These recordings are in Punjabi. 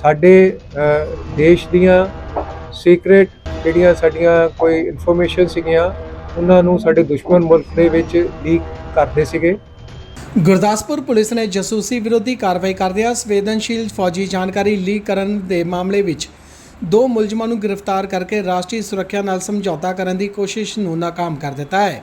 ਸਾਡੇ ਦੇਸ਼ ਦੀਆਂ ਸੀਕ੍ਰੇਟ ਜਿਹੜੀਆਂ ਸਾਡੀਆਂ ਕੋਈ ਇਨਫੋਰਮੇਸ਼ਨ ਸੀਗੀਆਂ, ਉਹਨਾਂ ਨੂੰ ਸਾਡੇ ਦੁਸ਼ਮਣ ਮੁਲਕ ਦੇ ਵਿੱਚ ਲੀਕ ਕਰਦੇ ਸੀਗੇ। ਗੁਰਦਾਸਪੁਰ ਪੁਲਿਸ ਨੇ ਜਸੂਸੀ ਵਿਰੋਧੀ ਕਾਰਵਾਈ ਕਰਦਿਆਂ ਸੰਵੇਦਨਸ਼ੀਲ ਫੌਜੀ ਜਾਣਕਾਰੀ ਲੀਕ ਕਰਨ ਦੇ ਮਾਮਲੇ ਵਿੱਚ ਦੋ ਮੁਲਜ਼ਮਾਂ ਨੂੰ ਗ੍ਰਿਫਤਾਰ ਕਰਕੇ ਰਾਸ਼ਟਰੀ ਸੁਰੱਖਿਆ ਨਾਲ ਸਮਝੌਤਾ ਕਰਨ ਦੀ ਕੋਸ਼ਿਸ਼ ਨੂੰ ਨਾਕਾਮ ਕਰ ਦਿੱਤਾ ਹੈ।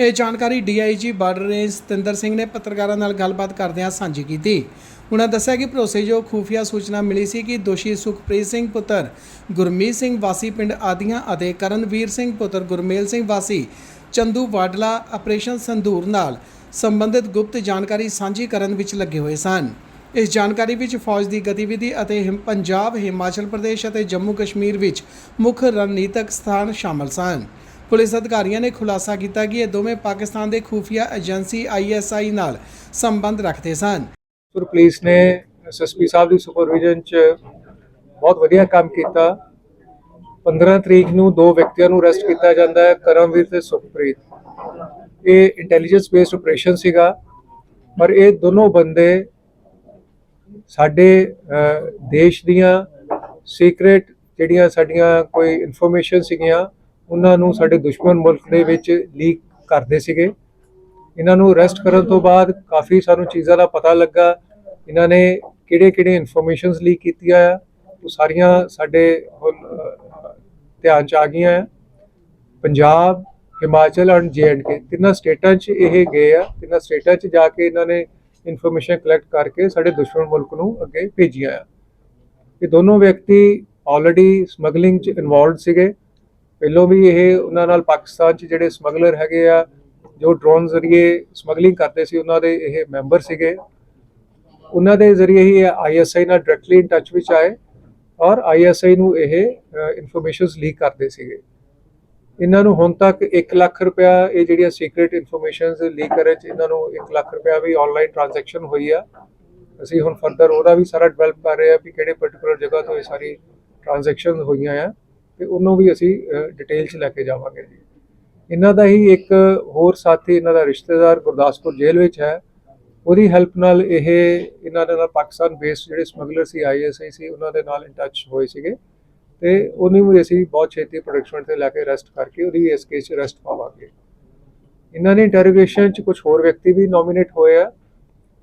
ਇਹ ਜਾਣਕਾਰੀ DIG border range Satinder Singh ਨੇ ਪੱਤਰਕਾਰਾਂ ਨਾਲ ਗੱਲਬਾਤ ਕਰਦਿਆਂ ਸਾਂਝੀ ਕੀਤੀ। ਉਹਨਾਂ ਦੱਸਿਆ ਕਿ ਭਰੋਸੇਯੋਗ ਖੂਫੀਆ ਸੂਚਨਾ ਮਿਲੀ ਸੀ ਕਿ ਦੋਸ਼ੀ ਸੁਖਪ੍ਰੀਤ ਸਿੰਘ ਪੁੱਤਰ, ਗੁਰਮੀਤ ਸਿੰਘ ਵਾਸੀ ਪਿੰਡ ਆਦੀਆਂ ਅਤੇ ਕਰਨਵੀਰ ਸਿੰਘ ਪੁੱਤਰ ਗੁਰਮੇਲ ਸਿੰਘ ਵਾਸੀ, ਚੰਦੂ ਵਾਡਲਾ ਆਪਰੇਸ਼ਨ ਸੰਧੂਰ ਨਾਲ ਸੰਬੰਧਿਤ ਗੁਪਤ ਜਾਣਕਾਰੀ ਸਾਂਝੀ ਕਰਨ ਵਿੱਚ ਲੱਗੇ ਹੋਏ ਸਨ। ਇਸ ਜਾਣਕਾਰੀ ਵਿੱਚ ਫੌਜ ਦੀ ਗਤੀਵਿਧੀ ਅਤੇ ਹਿਮ- ਪੰਜਾਬ, ਹਿਮਾਚਲ ਪ੍ਰਦੇਸ਼ ਅਤੇ ਜੰਮੂ ਕਸ਼ਮੀਰ ਵਿੱਚ ਮੁੱਖ ਰਣਨੀਤਕ ਸਥਾਨ ਸ਼ਾਮਲ ਸਨ। ਪੁਲਿਸ ਅਧਿਕਾਰੀਆਂ ਨੇ ਖੁਲਾਸਾ ਕੀਤਾ ਕਿ ਇਹ ਦੋਵੇਂ ਪਾਕਿਸਤਾਨ ਦੇ ਖੂਫੀਆ ਏਜੰਸੀ ਆਈਐਸਆਈ ਨਾਲ ਸੰਬੰਧ ਰੱਖਦੇ ਸਨ। ਸੁਰ ਪੁਲਿਸ ਨੇ ਐਸਐਸਪੀ ਸਾਹਿਬ ਦੀ ਸੁਪਰਵਿਜ਼ਨ 'ਚ ਬਹੁਤ ਵਧੀਆ ਕੰਮ ਕੀਤਾ। 15 ਤਰੀਕ ਨੂੰ ਦੋ ਵਿਅਕਤੀਆਂ ਨੂੰ ਅਰੈਸਟ ਕੀਤਾ ਜਾਂਦਾ ਹੈ, ਕਰਮਵੀਰ ਤੇ ਸੁਖਪ੍ਰੀਤ। ਇਹ ਇੰਟੈਲੀਜੈਂਸ ਬੇਸਡ ਆਪਰੇਸ਼ਨ ਸੀਗਾ, ਪਰ ਇਹ ਦੋਨੋਂ ਬੰਦੇ ਸਾਡੇ ਦੇਸ਼ ਦੀਆਂ ਸੀਕ੍ਰੇਟ ਜਿਹੜੀਆਂ ਸਾਡੀਆਂ ਕੋਈ ਇਨਫੋਰਮੇਸ਼ਨ ਸੀਗੀਆਂ ਉਹਨਾਂ ਨੂੰ ਸਾਡੇ ਦੁਸ਼ਮਣ ਮੁਲਕ ਦੇ ਵਿੱਚ ਲੀਕ ਕਰਦੇ ਸੀਗੇ। ਇਹਨਾਂ ਨੂੰ ਅਰੈਸਟ ਕਰਨ ਤੋਂ ਬਾਅਦ ਕਾਫੀ ਸਾਨੂੰ ਚੀਜ਼ਾਂ ਦਾ ਪਤਾ ਲੱਗਾ। ਇਹਨਾਂ ਨੇ ਕਿਹੜੇ ਕਿਹੜੇ ਇਨਫੋਰਮੇਸ਼ਨਸ ਲੀਕ ਕੀਤੀਆਂ ਆ, ਉਹ ਸਾਰੀਆਂ ਸਾਡੇ ਹੁਣ ਧਿਆਨ ਚ ਆ ਗਈਆਂ ਆ। ਪੰਜਾਬ, ਹਿਮਾਚਲ ਐਂਡ ਕੇ ਤਿੰਨਾਂ ਸਟੇਟਾਂ 'ਚ ਇਹ ਗਏ ਆ। ਤਿੰਨਾਂ ਸਟੇਟਾਂ 'ਚ ਜਾ ਕੇ ਇਹਨਾਂ ਨੇ ਇਨਫੋਰਮੇਸ਼ਨ ਕਲੈਕਟ ਕਰਕੇ ਸਾਡੇ ਦੁਸ਼ਮਣ ਮੁਲਕ ਨੂੰ ਅੱਗੇ ਭੇਜੀਆਂ ਆ। ਇਹ ਦੋਨੋਂ ਵਿਅਕਤੀ ਆਲਰੇਡੀ ਸਮਗਲਿੰਗ 'ਚ ਇਨਵੋਲਡ ਸੀਗੇ। ਪਹਿਲੋਂ ਵੀ ਇਹ ਉਹਨਾਂ ਨਾਲ ਪਾਕਿਸਤਾਨ 'ਚ ਜਿਹੜੇ ਸਮਗਲਰ ਹੈਗੇ ਆ, ਜੋ ਡਰੋਨ ਜ਼ਰੀਏ ਸਮਗਲਿੰਗ ਕਰਦੇ ਸੀ, ਉਹਨਾਂ ਦੇ ਇਹ ਮੈਂਬਰ ਸੀਗੇ। ਉਹਨਾਂ ਦੇ ਜ਼ਰੀਏ ਹੀ ਆਈਐਸਆਈ ਨਾਲ ਡਾਇਰੈਕਟਲੀ ਇਨ ਟੱਚ ਵਿੱਚ ਆਏ ਔਰ ਆਈਐਸਆਈ ਨੂੰ ਇਹ ਇਨਫੋਰਮੇਸ਼ਨਸ ਲੀਕ ਕਰਦੇ ਸੀਗੇ। ਇਹਨਾਂ ਨੂੰ ਹੁਣ ਤੱਕ 1 ਲੱਖ ਰੁਪਇਆ ਇਹ ਜਿਹੜੀਆਂ ਸੀਕ੍ਰੀਟ ਇਨਫੋਰਮੇਸ਼ਨਸ ਲੀਕ ਕਰੇ ਚ ਇਹਨਾਂ ਨੂੰ 1 ਲੱਖ ਰੁਪਇਆ ਵੀ ਆਨਲਾਈਨ ਟ੍ਰਾਂਜੈਕਸ਼ਨ ਹੋਈ ਆ। ਅਸੀਂ ਹੁਣ ਫਰਦਰ ਉਹਦਾ ਵੀ ਸਾਰਾ ਡਿਵੈਲਪ ਕਰ ਰਹੇ ਆ ਵੀ ਕਿਹੜੇ ਪਾਰਟਿਕੂਲਰ ਜਗ੍ਹਾ ਤੋਂ ਇਹ ਸਾਰੀ ਟ੍ਰਾਂਜੈਕਸ਼ਨ ਹੋਈਆਂ ਆ। ਤੇ ਉਹਨੂੰ ਵੀ ਅਸੀਂ ਡਿਟੇਲ ਚ ਲੈ ਕੇ ਜਾਵਾਂਗੇ ਜੀ। ਇਹਨਾਂ ਦਾ ਹੀ ਇੱਕ ਹੋਰ ਸਾਥੀ, ਇਹਨਾਂ ਦਾ ਰਿਸ਼ਤੇਦਾਰ ਗੁਰਦਾਸਪੁਰ ਜੇਲ੍ਹ ਵਿੱਚ ਹੈ। ਉਹਦੀ ਹੈਲਪ ਨਾਲ ਇਹ, ਇਹਨਾਂ ਦੇ ਨਾਲ ਪਾਕਿਸਤਾਨ ਬੇਸਡ ਜਿਹੜੇ ਸਮਗਲਰ ਸੀ ਆਈਐਸਆਈ ਸੀ, ਉਹਨਾਂ ਦੇ ਨਾਲ ਇਨ ਟੱਚ ਹੋਏ ਸੀਗੇ। ਤੇ ਉਹਨੂੰ ਵੀ ਅਸੀਂ ਬਹੁਤ ਛੇਤੀ ਪ੍ਰੋਡਕਸ਼ਨ ਤੇ ਲੈ ਕੇ ਅਰੈਸਟ ਕਰਕੇ ਉਹਦੀ ਵੀ ਇਸ ਕੇਸ 'ਚ ਅਰੈਸਟ ਪਾਵਾਂਗੇ। ਇਹਨਾਂ ਨੇ ਇੰਟਰੋਗੇਸ਼ਨ 'ਚ ਕੁਝ ਹੋਰ ਵਿਅਕਤੀ ਵੀ ਨੋਮੀਨੇਟ ਹੋਏ ਆ।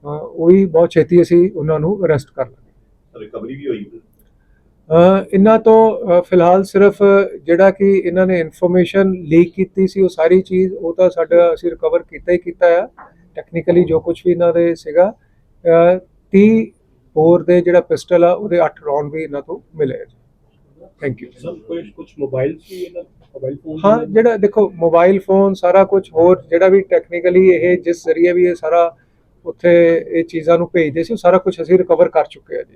ਉਹ ਵੀ ਬਹੁਤ ਛੇਤੀ ਅਸੀਂ ਉਹਨਾਂ ਨੂੰ ਅਰੈਸਟ ਕਰ ਲਾਂਗੇ। ਰਿਕਵਰੀ ਵੀ ਹੋਈ। ਇਹਨਾਂ ਤੋਂ ਫਿਲਹਾਲ ਸਿਰਫ ਜਿਹੜਾ ਕਿ ਇਹਨਾਂ ਨੇ ਇਨਫੋਰਮੇਸ਼ਨ ਲੀਕ ਕੀਤੀ ਸੀ ਉਹ ਸਾਰੀ ਚੀਜ਼ ਉਹ ਤਾਂ ਸਾਡਾ ਅਸੀਂ ਰਿਕਵਰ ਕੀਤਾ ਹੀ ਕੀਤਾ ਆ। ਟੈਕਨੀਕਲੀ ਜੋ ਕੁਝ ਵੀ ਇਹਨਾਂ ਦੇ ਸੀਗਾ ਅਹ 30 ਹੋਰ ਦੇ ਜਿਹੜਾ ਪਿਸਟਲ ਆ ਉਹਦੇ 8 ਰੌਂਡ ਵੀ ਇਹਨਾਂ ਤੋਂ ਮਿਲੇ ਥੈਂਕ ਯੂ ਕੁਝ ਕੁਝ ਮੋਬਾਈਲ ਸੀ ਇਹਨਾਂ ਮੋਬਾਈਲ ਫੋਨ ਹਾਂ ਜਿਹੜਾ ਦੇਖੋ ਮੋਬਾਈਲ ਫੋਨ ਸਾਰਾ ਕੁਝ ਹੋਰ ਜਿਹੜਾ ਵੀ ਟੈਕਨੀਕਲੀ ਇਹ ਜਿਸ ਜ਼ਰੀਏ ਵੀ ਇਹ ਸਾਰਾ ਉੱਥੇ ਇਹ ਚੀਜ਼ਾਂ ਨੂੰ ਭੇਜਦੇ ਸੀ ਉਹ ਸਾਰਾ ਕੁਝ ਅਸੀਂ ਰਿਕਵਰ ਕਰ ਚੁੱਕੇ ਆ ਜੀ।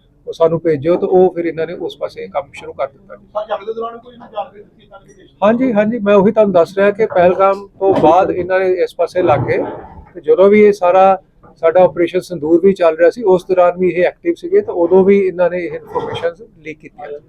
ਉਹ ਸਾਨੂੰ ਭੇਜੋ ਤਾਂ ਉਹ ਫਿਰ ਇਹਨਾਂ ਨੇ ਉਸ ਪਾਸੇ ਕੰਮ ਸ਼ੁਰੂ ਕਰ ਦਿੱਤਾ ਜੀ। ਹਾਂਜੀ ਹਾਂਜੀ ਮੈਂ ਉਹੀ ਤੁਹਾਨੂੰ ਦੱਸ ਰਿਹਾ ਕਿ ਪਹਿਲਗਾਮ ਤੋਂ ਬਾਅਦ ਇਹਨਾਂ ਨੇ ਇਸ ਪਾਸੇ ਲੱਗ ਗਏ। ਤੇ ਜਦੋਂ ਵੀ ਇਹ ਸਾਰਾ ਸਾਡਾ ਆਪਰੇਸ਼ਨ ਸੰਦੂਰ ਵੀ ਚੱਲ ਰਿਹਾ ਸੀ ਉਸ ਦੌਰਾਨ ਵੀ ਇਹ ਐਕਟਿਵ ਸੀਗੇ ਤਾਂ ਉਦੋਂ ਵੀ ਇਹਨਾਂ ਨੇ ਇਹ ਇਨਫੋਰਮੇਸ਼ਨ ਲੀਕ ਕੀਤੀਆਂ।